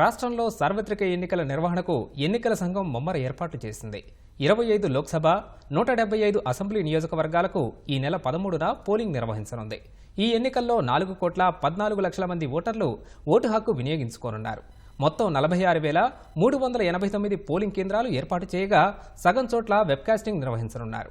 రాష్ట్రంలో సార్వత్రిక ఎన్నికల నిర్వహణకు ఎన్నికల సంఘం ముమ్మర ఏర్పాటు చేసింది. ఇరవై ఐదు లోక్సభ నూట డెబ్బై ఐదు అసెంబ్లీ నియోజకవర్గాలకు ఈ నెల పదమూడున పోలింగ్ నిర్వహించనుంది. ఈ ఎన్నికల్లో నాలుగు కోట్ల పద్నాలుగు లక్షల మంది ఓటర్లు ఓటు హక్కు వినియోగించుకోనున్నారు. మొత్తం నలభై ఆరు వేల మూడు వందల ఎనభై తొమ్మిది పోలింగ్ కేంద్రాలు ఏర్పాటు చేయగా సగం చోట్ల వెబ్కాస్టింగ్ నిర్వహించనున్నారు.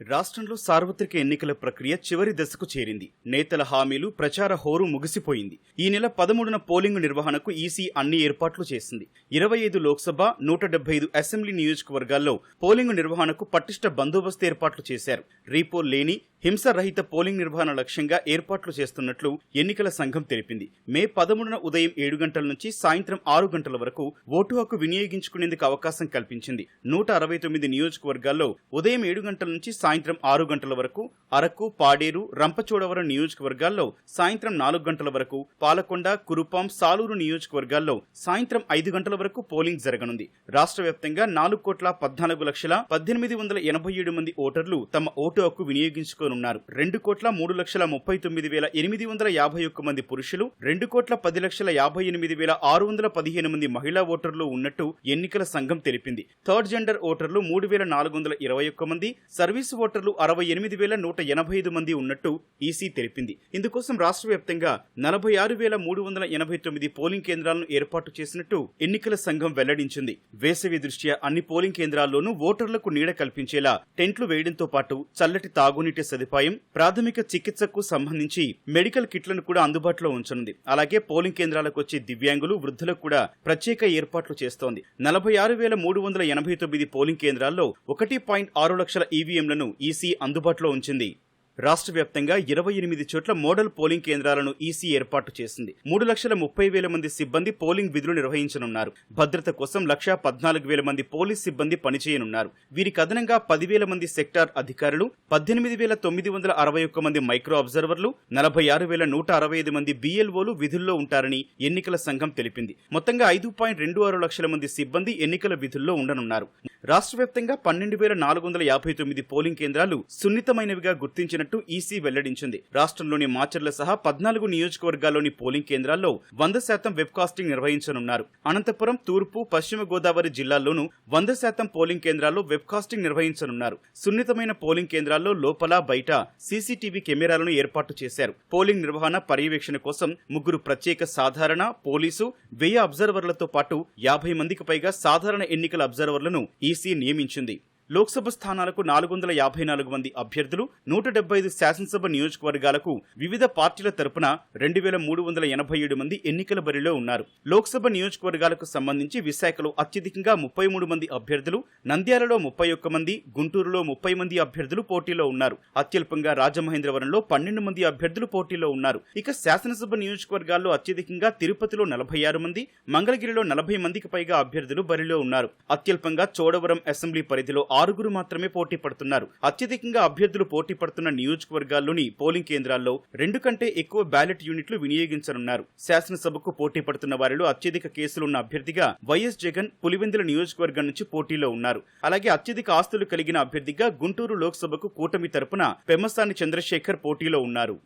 రాష్ట్రంలో సార్వత్రిక ఎన్నికల ప్రక్రియ చివరి దశకు చేరింది. నేతల హామీలు ప్రచార హోరు ముగిసిపోయింది. ఈ నెల పదమూడున పోలింగ్ నిర్వహణకు ఈసీ అన్ని ఏర్పాట్లు చేసింది. ఇరవై ఐదు లోక్సభ నూట డెబ్బై ఐదు అసెంబ్లీ నియోజకవర్గాల్లో పోలింగ్ నిర్వహణకు పటిష్ట బందోబస్తు ఏర్పాట్లు చేశారు. రీపోల్ లేని హింసరహిత పోలింగ్ నిర్వహణ లక్ష్యంగా ఏర్పాట్లు చేస్తున్నట్లు ఎన్నికల సంఘం తెలిపింది. మే పదమూడున ఉదయం ఏడు గంటల నుంచి సాయంత్రం ఆరు గంటల వరకు ఓటు హక్కు వినియోగించుకునేందుకు అవకాశం కల్పించింది. నూట అరవై తొమ్మిది నియోజకవర్గాల్లో ఉదయం ఏడు గంటల నుంచి సాయంత్రం ఆరు గంటల వరకు అరకు పాడేరు రంపచోడవరం నియోజకవర్గాల్లో సాయంత్రం నాలుగు గంటల వరకు పాలకొండ కురుపాం సాలూరు నియోజకవర్గాల్లో సాయంత్రం ఐదు గంటల వరకు పోలింగ్ జరగనుంది. రాష్ట్ర వ్యాప్తంగా నాలుగు కోట్ల పద్నాలుగు లక్షల పద్దెనిమిది వందల ఎనభై ఏడు మంది ఓటర్లు తమ ఓటు హక్కు వినియోగించుకోనున్నారు. రెండు కోట్ల మూడు లక్షల ముప్పై తొమ్మిది వేల ఎనిమిది వందల యాభై ఒక్క మంది పురుషులు రెండు కోట్ల పది లక్షల యాభై ఎనిమిది వేల ఆరు వందల పదిహేను మంది మహిళా ఓటర్లు ఉన్నట్టు ఎన్నికల సంఘం తెలిపింది. థర్డ్ జెండర్ ఓటర్లు మూడు వేల నాలుగు వందల ఇరవై ఒక్క మంది సర్వీస్ ఓటర్లు అరవై ఎనిమిది వేల నూట ఎనభై ఐదు మంది ఉన్నట్టు ఈసీ తెలిపింది. ఇందుకోసం రాష్ట్ర వ్యాప్తంగా నలభై ఆరు వేల మూడు వందల ఎనభై తొమ్మిది పోలింగ్ కేంద్రాలను ఏర్పాటు చేసినట్టు ఎన్నికల సంఘం వెల్లడించింది. వేసవి దృష్ట్యా అన్ని పోలింగ్ కేంద్రాల్లోనూ ఓటర్లకు నీడ కల్పించేలా టెంట్లు వేయడంతో పాటు చల్లటి తాగునీటి సదుపాయం ప్రాథమిక చికిత్సకు సంబంధించి మెడికల్ కిట్లను కూడా అందుబాటులో ఉంచనుంది. అలాగే పోలింగ్ కేంద్రాలకు వచ్చే దివ్యాంగులు వృద్ధులకు కూడా ప్రత్యేక ఏర్పాట్లు చేస్తోంది. నలభై ఆరు వేల మూడు వందల ఎనభై తొమ్మిది పోలింగ్ కేంద్రాల్లో ఒకటి పాయింట్ ఆరు లక్షల ఈవీఎంలను ఈసీ అందుబాటులో ఉంచింది. రాష్ట్ర వ్యాప్తంగా ఇరవై ఎనిమిది చోట్ల మోడల్ పోలింగ్ కేంద్రాలను ఈసీ ఏర్పాటు చేసింది. మూడు లక్షల ముప్పై వేల మంది సిబ్బంది పోలింగ్ విధులు నిర్వహించనున్నారు. భద్రత కోసం లక్షా పద్నాలుగు వేల మంది పోలీస్ సిబ్బంది పనిచేయనున్నారు. వీరికి అదనంగా పదివేల మంది సెక్టార్ అధికారులు పద్దెనిమిది వేల తొమ్మిది వందల అరవై ఒక్క మంది మైక్రో అబ్జర్వర్లు నలభై ఆరు వేల నూట అరవై ఐదు మంది బీఎల్ఓలు విధుల్లో ఉంటారని ఎన్నికల సంఘం తెలిపింది. మొత్తంగా ఐదు పాయింట్ రెండు ఆరు లక్షల మంది సిబ్బంది ఎన్నికల విధుల్లో ఉండనున్నారు. రాష్ట్ర వ్యాప్తంగా పన్నెండు వేల నాలుగు వందల యాభై తొమ్మిది పోలింగ్ కేంద్రాలు సున్నితమైనవిగా గుర్తించిన గుర్తించినట్టు ఈసీ వెల్లడించింది. రాష్ట్రంలోని మాచర్ల సహా పద్నాలుగు నియోజకవర్గాల్లోని పోలింగ్ కేంద్రాల్లో వంద శాతం వెబ్కాస్టింగ్ నిర్వహించనున్నారు. అనంతపురం తూర్పు పశ్చిమ గోదావరి జిల్లాల్లోనూ వంద శాతం పోలింగ్ కేంద్రాల్లో వెబ్కాస్టింగ్ నిర్వహించనున్నారు. సున్నితమైన పోలింగ్ కేంద్రాల్లో లోపల బయట సీసీటీవీ కెమెరాలను ఏర్పాటు చేశారు. పోలింగ్ నిర్వహణ పర్యవేక్షణ కోసం ముగ్గురు ప్రత్యేక సాధారణ పోలీసు వెయ్యి అబ్జర్వర్లతో పాటు యాభై మందికి పైగా సాధారణ ఎన్నికల అబ్జర్వర్లను ఈసీ నియమించింది. లోక్సభ స్థానాలకు నాలుగు వందల యాభై నాలుగు మంది అభ్యర్థులు నూట డెబ్బై ఐదు శాసనసభ నియోజకవర్గాలకు వివిధ పార్టీల తరపున రెండు వేల మూడు వందల ఎనభై ఏడు మంది ఎన్నికల బరిలో ఉన్నారు. లోక్సభ నియోజకవర్గాలకు సంబంధించి విశాఖలో అత్యధికంగా ముప్పై మూడు మంది అభ్యర్థులు నంద్యాలలో ముప్పై ఒక్క మంది గుంటూరులో ముప్పై మంది అభ్యర్థులు పోటీలో ఉన్నారు. అత్యల్పంగా రాజమహేంద్రవరంలో పన్నెండు మంది అభ్యర్థులు పోటీలో ఉన్నారు. ఇక శాసనసభ నియోజకవర్గాల్లో అత్యధికంగా తిరుపతిలో నలభై ఆరు మంది మంగళగిరిలో నలభై మందికి పైగా అభ్యర్థులు బరిలో ఉన్నారు. అత్యల్పంగా చోడవరం అసెంబ్లీ పరిధిలో ఆరుగురు మాత్రమే పోటీ పడుతున్నారు. అత్యధికంగా అభ్యర్థులు పోటీ పడుతున్న నియోజకవర్గాల్లోని పోలింగ్ కేంద్రాల్లో రెండు కంటే ఎక్కువ బ్యాలెట్ యూనిట్లు వినియోగించనున్నారు. శాసనసభకు పోటీ పడుతున్న వారిలో అత్యధిక కేసులున్న అభ్యర్థిగా వైఎస్ జగన్ పులివెందుల నియోజకవర్గం నుంచి పోటీలో ఉన్నారు. అలాగే అత్యధిక ఆస్తులు కలిగిన అభ్యర్థిగా గుంటూరు లోక్సభకు కూటమి తరపున పెమ్మసాని చంద్రశేఖర్ పోటీలో ఉన్నారు.